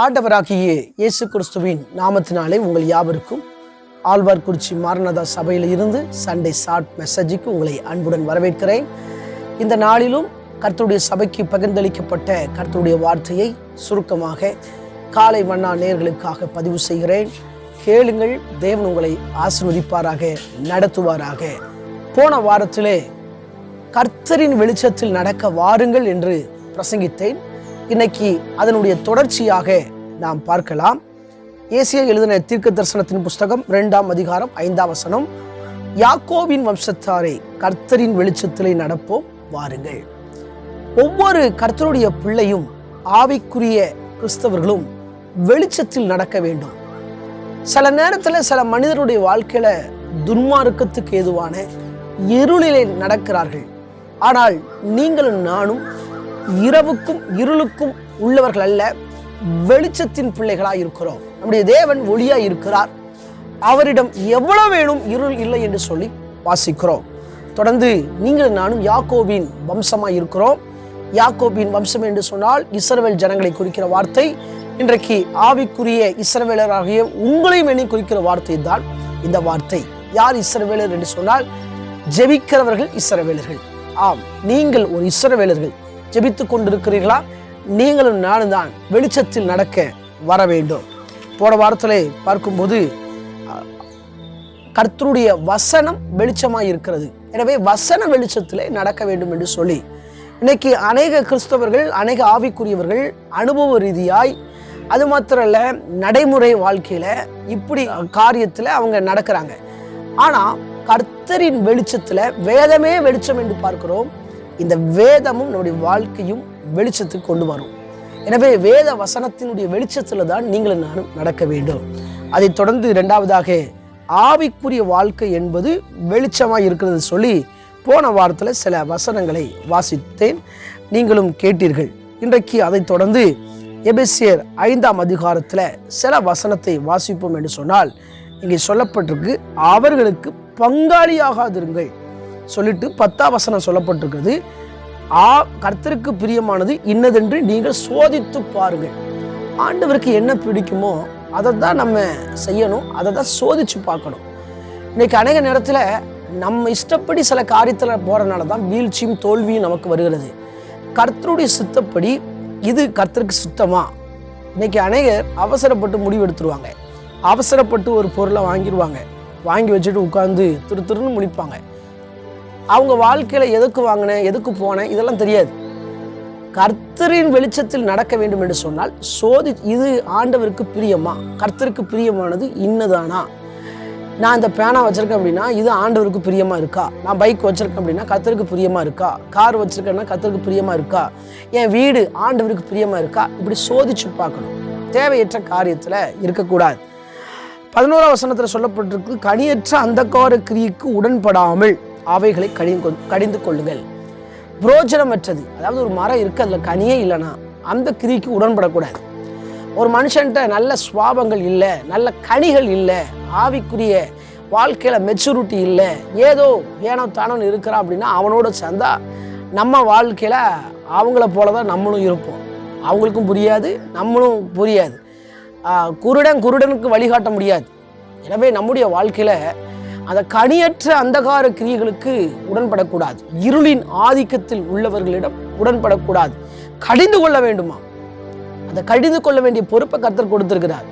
ஆண்டவராகிய இயேசு கிறிஸ்துவின் நாமத்தினாலே உங்கள் யாவருக்கும் ஆழ்வார்குறிச்சி மாரநாதா சபையில் இருந்து சண்டே ஷார்ட் மெசேஜுக்கு உங்களை அன்புடன் வரவேற்கிறேன். இந்த நாளிலும் கர்த்தருடைய சபைக்கு பகிர்ந்தளிக்கப்பட்ட கர்த்தருடைய வார்த்தையை சுருக்கமாக காலை மன்னா நேர்களுக்காக பதிவு செய்கிறேன். கேளுங்கள் தேவன் உங்களை ஆசிர்வதிப்பாராக நடத்துவாராக. போன வாரத்திலே கர்த்தரின் வெளிச்சத்தில் நடக்க வாருங்கள் என்று பிரசங்கித்தேன். இன்னைக்கு அதனுடைய தொடர்ச்சியாக நாம் பார்க்கலாம். ஏசியா எழுதின தீர்க்க தரிசனத்தின் புஸ்தகம் இரண்டாம் அதிகாரம் ஐந்தாம் வசனம். யாக்கோவின் வம்சத்தாரை கர்த்தரின் வெளிச்சத்திலே நடப்போம் வாருங்கள். ஒவ்வொரு கர்த்தருடைய பிள்ளையும் ஆவிக்குரிய கிறிஸ்தவர்களும் வெளிச்சத்தில் நடக்க வேண்டும். சில நேரத்தில் சில மனிதருடைய வாழ்க்கையில துன்மார்க்கத்துக்கு ஏதுவான இருளிலே நடக்கிறார்கள். ஆனால் நீங்களும் நானும் இரவுக்கும் இருளுக்கும் உள்ளவர்கள் அல்ல வெளிச்சத்தின் பிள்ளைகளாக இருக்கிறோம். நம்முடைய தேவன் ஒளியாக இருக்கிறார். அவரிடம் எவ்வளவு வேணும் இருள் இல்லை என்று சொல்லி வாசிக்கிறோம். தொடர்ந்து நீங்கள் நானும் யாக்கோபின் வம்சமாக இருக்கிறோம். யாக்கோபின் வம்சம் என்று சொன்னால் இஸ்ரவேல் ஜனங்களை குறிக்கிற வார்த்தை. இன்றைக்கு ஆவிக்குரிய இஸ்ரவேலராகிய உங்களையும் என்னை குறிக்கிற வார்த்தை தான் இந்த வார்த்தை. யார் இஸ்ரவேலர் என்று சொன்னால் ஜெபிக்கிறவர்கள் இஸ்ரவேலர்கள். ஆம் நீங்கள் ஒரு இஸ்ரவேலர்கள். ஜெபித்து கொண்டிருக்கிறீர்களா? நீங்களும் நானும் தான் வெளிச்சத்தில் நடக்க வர வேண்டும். போன வாரத்தில் பார்க்கும்போது கர்த்தருடைய வசனம் வெளிச்சமாக இருக்கிறது. எனவே வசன வெளிச்சத்தில் நடக்க வேண்டும் என்று சொல்லி இன்னைக்கு அநேக கிறிஸ்தவர்கள் அநேக ஆவிக்குரியவர்கள் அனுபவ ரீதியாய் அது மாத்திரம் இல்ல நடைமுறை வாழ்க்கையில் இப்படி காரியத்தில் அவங்க நடக்கிறாங்க. ஆனால் கர்த்தரின் வெளிச்சத்தில் வேதமே வெளிச்சம் என்று பார்க்கிறோம். இந்த வேதமும் நம்முடைய வாழ்க்கையும் வெளிச்சத்துக்கு கொண்டு வரும். எனவே வேத வசனத்தினுடைய வெளிச்சத்தில் தான் நீங்களும் நானும் நடக்க வேண்டும். அதைத் தொடர்ந்து இரண்டாவதாக ஆவிக்குரிய வாழ்க்கை என்பது வெளிச்சமாக இருக்கிறது சொல்லி போன வாரத்தில் சில வசனங்களை வாசித்தேன். நீங்களும் கேட்டீர்கள். இன்றைக்கு அதைத் தொடர்ந்து எபெசியர் ஐந்தாம் அதிகாரத்தில் சில வசனத்தை வாசிப்போம் என்று சொன்னால் இங்கே சொல்லப்பட்டிருக்கு அவர்களுக்கு பங்காளியாகாதிருங்கள். சொல்லிட்டு பத்தாம் வசனம் சொல்லப்பட்டிருக்கிறது. ஆ கர்த்தருக்கு பிரியமானது இன்னதென்று நீங்கள் சோதித்து பாருங்கள். ஆண்டவருக்கு என்ன பிடிக்குமோ அதை தான் நம்ம செய்யணும் அதை தான் சோதிச்சு பார்க்கணும். இன்னைக்கு அநேக நேரத்தில் நம்ம இஷ்டப்படி சில காரியத்தில் போகிறனால தான் வீழ்ச்சியும் தோல்வியும் நமக்கு வருகிறது. கர்த்தருடைய சித்தப்படி இது கர்த்தருக்கு சுத்தமா? இன்னைக்கு அநேகர் அவசரப்பட்டு முடிவு எடுத்துருவாங்க. அவசரப்பட்டு ஒரு பொருளை வாங்கிடுவாங்க வாங்கி வச்சுட்டு உட்காந்து திரு திருன்னு முடிப்பாங்க அவங்க வாழ்க்கையில் எதுக்கு வாங்கினேன் எதுக்கு போனேன் இதெல்லாம் தெரியாது. கர்த்தரின் வெளிச்சத்தில் நடக்க வேண்டும் என்று சொன்னால் சோதி இது ஆண்டவருக்கு பிரியமா? கர்த்தருக்கு பிரியமானது இன்னதானா? நான் இந்த பேனா வச்சுருக்கேன் அப்படின்னா இது ஆண்டவருக்கு பிரியமாக இருக்கா? நான் பைக் வச்சுருக்கேன் அப்படின்னா கர்த்தருக்கு பிரியமாக இருக்கா? கார் வச்சுருக்கேன்னா கத்தருக்கு பிரியமாக இருக்கா? என் வீடு ஆண்டவருக்கு பிரியமாக இருக்கா? இப்படி சோதிச்சு பார்க்கணும். தேவையற்ற காரியத்தில் இருக்கக்கூடாது. பதினோராம் வசனத்தில் சொல்லப்பட்டிருக்கு கனியற்ற அந்தகார கிரியைக்கு உடன்படாமல் அவைகளை கடிந்து கடிந்து கொள்ளுங்கள். புரோஜனமற்றது. அதாவது ஒரு மரம் இருக்குது அதில் கனியே இல்லைன்னா அந்த கிரிக்கு உடன்படக்கூடாது. ஒரு மனுஷன்ட்ட நல்ல சுவாபங்கள் இல்லை நல்ல கனிகள் இல்லை ஆவிக்குரிய வாழ்க்கையில் மெச்சூரிட்டி இல்லை ஏதோ ஏனோ தானோன்னு இருக்கிறான் அப்படின்னா அவனோட சேர்ந்தா நம்ம வாழ்க்கையில் அவங்கள போல தான் நம்மளும் இருப்போம். அவங்களுக்கும் புரியாது நம்மளும் புரியாது. குருடன் குருடனுக்கு வழிகாட்ட முடியாது. எனவே நம்முடைய வாழ்க்கையில் அந்த கனியற்ற அந்தகார கிரியைகளுக்கு உடன்படக்கூடாது. இருளின் ஆதிக்கத்தில் உள்ளவர்களிடம் உடன்படக்கூடாது. கடிந்து கொள்ள வேண்டுமா? அதை கடிந்து கொள்ள வேண்டிய பொறுப்பை கர்த்தர் கொடுத்திருக்கிறார்.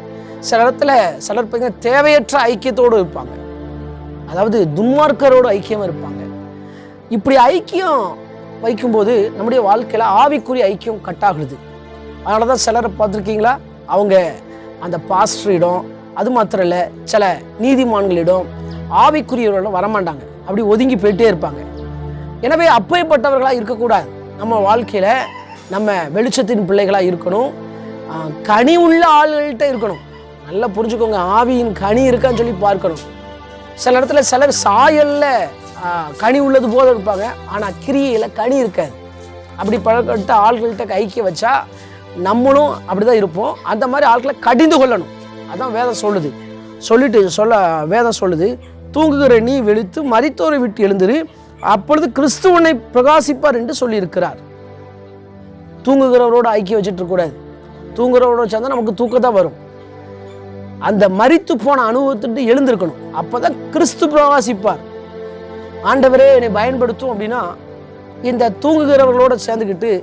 சில இடத்துல சிலர் பார்த்தீங்கன்னா தேவையற்ற ஐக்கியத்தோடு இருப்பாங்க. அதாவது துன்மார்க்கரோடு ஐக்கியம் இருப்பாங்க. இப்படி ஐக்கியம் வைக்கும்போது நம்முடைய வாழ்க்கையில் ஆவிக்குரிய ஐக்கியம் கட்டாகுது அதனால தான் சிலரை பார்த்துருக்கீங்களா? அவங்க அந்த பாஸ்டரிடம் அது மாத்திரம் இல்லை சில நீதிமான்களிடம் ஆவிக்குரியவர்களும் வரமாட்டாங்க. அப்படி ஒதுங்கி போயிட்டே இருப்பாங்க. எனவே அப்பேற்பட்டவர்களாக இருக்கக்கூடாது. நம்ம வாழ்க்கையில் நம்ம வெளிச்சத்தின் பிள்ளைகளாக இருக்கணும். கனி உள்ள ஆள்கள்கிட்ட இருக்கணும். நல்லா புரிஞ்சுக்கோங்க ஆவியின் கனி இருக்கான்னு சொல்லி பார்க்கணும். சில இடத்துல சிலர் சாயல்ல கனி உள்ளது போல இருப்பாங்க. ஆனால் கிரியையில் கனி இருக்காது. அப்படி பழக்கப்பட்ட ஆள்கள்கிட்ட ஐக்கிய வச்சா நம்மளும் அப்படி தான் இருப்போம். அந்த மாதிரி ஆட்களை கடிந்து கொள்ளணும். அதான் வேதம் சொல்லுது. சொல்லிட்டு சொல்ல வேதம் சொல்லுது. தூங்குகிற நீ வெளித்து மறித்தோரை விட்டு எழுந்திரு. அப்பொழுது கிறிஸ்துவனை பிரகாசிப்பார் என்று சொல்லியிருக்கிறார். தூங்குகிறவரோடு ஐக்கியம் வச்சுட்டு இருக்கக்கூடாது தூங்குறவரோட சேர்ந்தா நமக்கு தூக்கம் தான் வரும். அந்த மறித்து போன அனுபவத்துட்டு எழுந்திருக்கணும். அப்போதான் கிறிஸ்து பிரகாசிப்பார். ஆண்டவரே என்னை பயன்படுத்தும் அப்படின்னா இந்த தூங்குகிறவர்களோட சேர்ந்துக்கிட்டு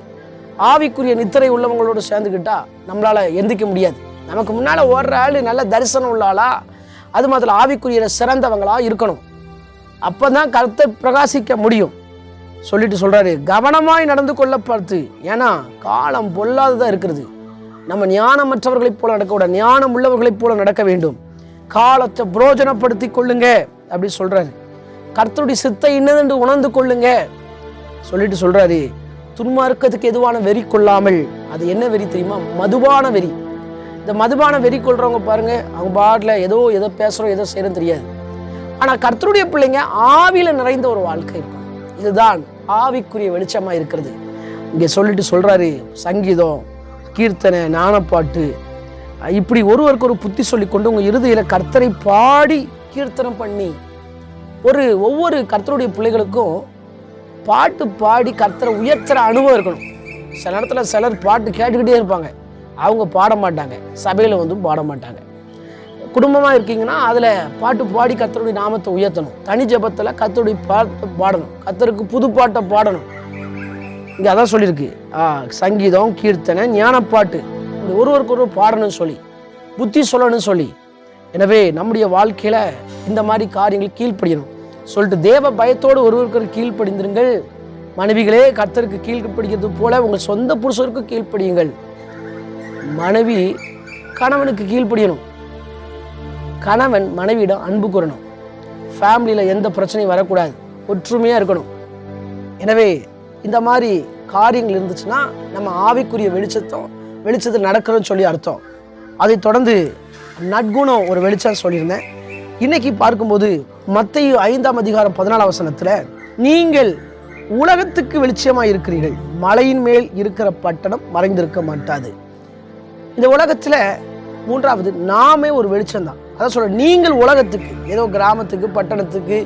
ஆவிக்குரிய நித்திரை உள்ளவங்களோட சேர்ந்துக்கிட்டா நம்மளால எந்திக்க முடியாது. நமக்கு முன்னால ஓடுற ஆள் நல்ல தரிசனம் உள்ள ஆளா? அது மாதிரி ஆவிக்குரிய சிறந்தவங்களாக இருக்கணும். அப்பதான் கருத்தை பிரகாசிக்க முடியும். சொல்லிட்டு சொல்கிறாரு கவனமாய் நடந்து கொள்ள பார்த்து ஏன்னா காலம் பொல்லாததாக இருக்கிறது. நம்ம ஞானமற்றவர்களைப் போல நடக்கக்கூடாது ஞானம் உள்ளவர்களைப் போல நடக்க வேண்டும். காலத்தை புரோஜனப்படுத்தி கொள்ளுங்க அப்படி சொல்கிறாரு கர்த்தருடைய சித்தை இன்னதென்று உணர்ந்து கொள்ளுங்க. சொல்லிட்டு சொல்கிறாரு துன்மார்க்கத்துக்கு எதுவான வெறி கொள்ளாமல் அது என்ன வெறி தெரியுமா? மதுபான வெறி. இந்த மதுபான வெறி கொள்றவங்க பாருங்க அவங்க பாட்டில் ஏதோ எதோ பேசுகிறோம் ஏதோ செய்யறோம் தெரியாது. ஆனால் கர்த்தருடைய பிள்ளைங்க ஆவியில் நிறைந்த ஒரு வாழ்க்கை இருக்கும். இதுதான் ஆவிக்குரிய வெளிச்சமாக இருக்கிறது. இங்கே சொல்லிட்டு சொல்கிறாரு சங்கீதம் கீர்த்தனை ஞானப்பாட்டு. இப்படி ஒருவருக்கு ஒரு புத்தி சொல்லி கொண்டு உங்கள் இறுதியில் கர்த்தரை பாடி கீர்த்தனம் பண்ணி ஒரு ஒவ்வொரு கர்த்தருடைய பிள்ளைகளுக்கும் பாட்டு பாடி கர்த்தரை உயர்த்துற அனுபவம் இருக்கணும். சில நேரத்தில் சிலர் பாட்டு கேட்டுக்கிட்டே இருப்பாங்க. அவங்க பாட மாட்டாங்க சபையில் வந்து பாட மாட்டாங்க குடும்பமாக இருக்கீங்கன்னா அதில் பாட்டு பாடி கத்தருடைய நாமத்தை உயர்த்தணும். தனி ஜெபத்தில் கத்தருடைய பாட்டு பாடணும். கத்தருக்கு புது பாட்டை பாடணும். இங்கே அதான் சொல்லியிருக்கு. ஆ, சங்கீதம் கீர்த்தனை ஞானப்பாட்டு. இப்படி ஒருவருக்கு ஒரு பாடணும்னு சொல்லி புத்தி சொல்லணும்னு சொல்லி எனவே நம்முடைய வாழ்க்கையில் இந்த மாதிரி காரியங்கள் கீழ்ப்படியணும். சொல்லிட்டு தேவ பயத்தோடு ஒருவருக்கு கீழ்ப்படிந்திருங்கள். மனைவிகளே கத்தருக்கு கீழ்ப்படிக்கிறது போல உங்கள் சொந்த புருஷருக்கு கீழ்ப்படியுங்கள். மனைவி கணவனுக்கு கீழ்ப்படியணும். கணவன் மனைவியிடம் அன்பு கூறணும். ஃபேமிலியில் எந்த பிரச்சனையும் வரக்கூடாது. ஒற்றுமையாக இருக்கணும். எனவே இந்த மாதிரி காரியங்கள் இருந்துச்சுன்னா நம்ம ஆவிக்குரிய வெளிச்சத்தம் வெளிச்சத்தில் நடக்கிறோன்னு சொல்லி அர்த்தம். அதை தொடர்ந்து நற்குணம் ஒரு வெளிச்சம் சொல்லியிருந்தேன். இன்னைக்கு பார்க்கும்போது மத்திய ஐந்தாம் அதிகாரம் பதினாலாம் வசனத்தில் நீங்கள் உலகத்துக்கு வெளிச்சமாக இருக்கிறீர்கள் மலையின் மேல் இருக்கிற பட்டணம் மறைந்திருக்க மாட்டாது. இந்த உலகத்தில் மூன்றாவது நாமே ஒரு வெளிச்சம் தான் அதான் சொல்ல நீங்கள் உலகத்துக்கு ஏதோ கிராமத்துக்கு பட்டணத்துக்கு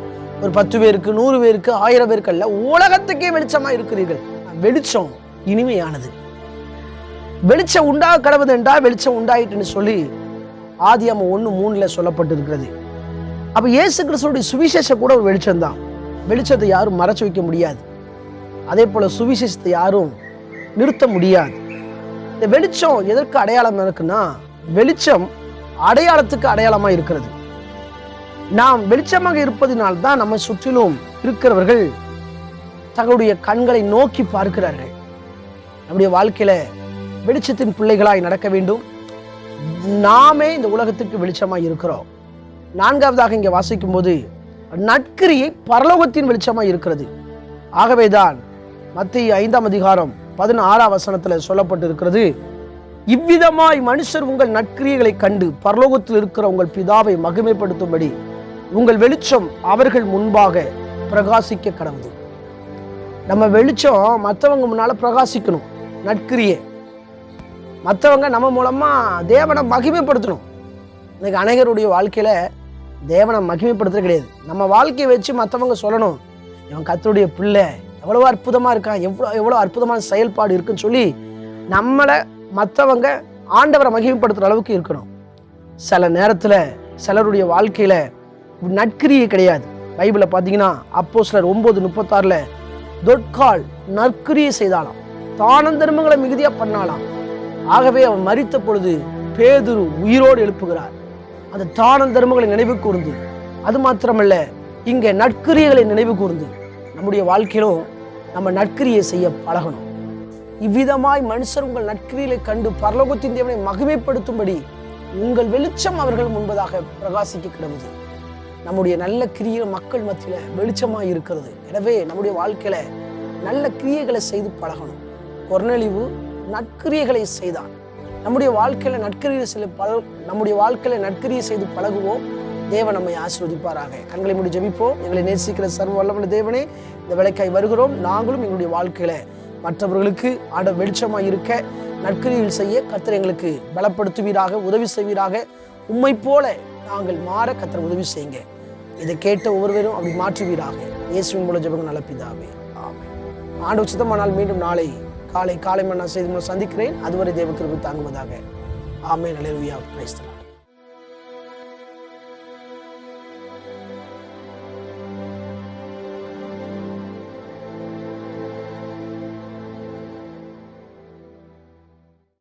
ஒரு பத்து பேருக்கு நூறு பேருக்கு ஆயிரம் பேருக்கு அல்ல உலகத்துக்கே வெளிச்சமாக இருக்கிறீர்கள். வெளிச்சம் இனிமையானது. வெளிச்சம் உண்டாக கடவுது என்றால் வெளிச்சம் உண்டாயிட்டுன்னு சொல்லி ஆதியாம ஒன்று மூணில் சொல்லப்பட்டிருக்கிறது. அப்போ இயேசு கிறிஸ்துவோடைய சுவிசேஷம் கூட ஒரு வெளிச்சம் தான் வெளிச்சத்தை யாரும் மறைச்சு வைக்க முடியாது. அதே போல் சுவிசேஷத்தை யாரும் நிறுத்த முடியாது. இந்த வெளிச்சம் எதற்கு அடையாளம் இருக்குன்னா வெளிச்சம் அடையாளத்துக்கு அடையாளமா இருக்கிறது. நாம் வெளிச்சமாக இருப்பதனால் தான் நம்மை சுற்றிலும் இருக்கிறவர்கள் தங்களுடைய கண்களை நோக்கி பார்க்கிறார்கள். நம்முடைய வாழ்க்கையில வெளிச்சத்தின் பிள்ளைகளாய் நடக்க வேண்டும். நாமே இந்த உலகத்துக்கு வெளிச்சமாக இருக்கிறோம். நான்காவதாக இங்கே வாசிக்கும் போது நட்கிரியை பரலோகத்தின் வெளிச்சமாக இருக்கிறது. ஆகவேதான் மத்திய ஐந்தாம் அதிகாரம் பதினாறாம் வசனத்தில் சொல்லப்பட்டிருக்கிறது இவ்விதமாய் மனுஷர் உங்கள் நற்கிரியைகளை கண்டு பரலோகத்தில் இருக்கிற உங்கள் பிதாவை மகிமைப்படுத்தும்படி உங்கள் வெளிச்சம் அவர்கள் முன்பாக பிரகாசிக்க கடவுது. நம்ம வெளிச்சம் மற்றவங்க முன்னால் பிரகாசிக்கணும் நற்கிரியை. மற்றவங்க நம்ம மூலமாக தேவனை மகிமைப்படுத்தணும். இன்னைக்கு அநேகருடைய வாழ்க்கையில் தேவனை மகிமைப்படுத்துறது கிடையாது. நம்ம வாழ்க்கையை வச்சு மற்றவங்க சொல்லணும் இவன் கத்தருடைய பிள்ளை எவ்வளோ அற்புதமாக இருக்கான் எவ்வளோ எவ்வளோ அற்புதமான செயல்பாடு இருக்குன்னு சொல்லி நம்மளை மற்றவங்க ஆண்டவரை மகிமைப்படுத்துகிற அளவுக்கு இருக்கணும். சில நேரத்தில் சிலருடைய வாழ்க்கையில் நட்கிரியே கிடையாது. பைபிளில் பார்த்தீங்கன்னா அப்போ சிலர் ஒம்பது முப்பத்தாறில் தொட்கால் நற்கிரியை செய்தாலாம் தானம் தர்மங்களை மிகுதியாக பண்ணாலாம் ஆகவே அவன் மறித்த பொழுது பேதுரு உயிரோடு எழுப்புகிறார். அந்த தானம் தர்மங்களை நினைவு கூர்ந்து அது மாத்திரமல்ல இங்கே நற்கிரியைகளை நினைவு கூர்ந்து நம்முடைய வாழ்க்கையிலும் நம்ம நற்கிரியை செய்ய பழகணும். இவ்விதமாய் மனுஷர் உங்கள் நற்கிரியை கண்டு பரலோகத்தின் தேவனை மகிமைப்படுத்தும்படி உங்கள் வெளிச்சம் அவர்கள் முன்பதாக பிரகாசிக்க கிடவுது. நம்முடைய நல்ல கிரியை மக்கள் மத்தியில் வெளிச்சமாக இருக்கிறது. எனவே நம்முடைய வாழ்க்கையில நல்ல கிரியைகளை செய்து பழகணும். கொர்நலிவு நற்கிரியைகளை செய்தான் நம்முடைய வாழ்க்கையில நற்கிரியை செய்து பழ நம்முடைய வாழ்க்கையில நற்கிரியை செய்து பழகுவோம். தேவன் நம்மை ஆசீர்வதிப்பாராக. கண்களை மூடி ஜபிப்போம். எங்களை நேசிக்கிற சர்வ வல்லமுள்ள தேவனே இந்த விளக்காய் வருகிறோம். நாங்களும் எங்களுடைய வாழ்க்கையில மற்றவர்களுக்கு ஆட வெளிச்சமாக இருக்க நற்கிரியில் செய்ய கத்திர எங்களுக்கு பலப்படுத்துவீராக உதவி செய்வீராக. உண்மை போல நாங்கள் மாற கத்திர உதவி செய்யுங்க. இதை கேட்ட ஒவ்வொருவரும் அப்படி மாற்றுவீராக. இயேசுவின் மூலம் ஜபங்கள் நலப்பிதாவே ஆமென். ஆண்டு உச்சிதமானால் மீண்டும் நாளை காலை காலை மன்னா செய்தி மூலம் சந்திக்கிறேன். அதுவரை தேவ தாங்குவதாக. ஆமே அலையா பிரைஸ்தலாம்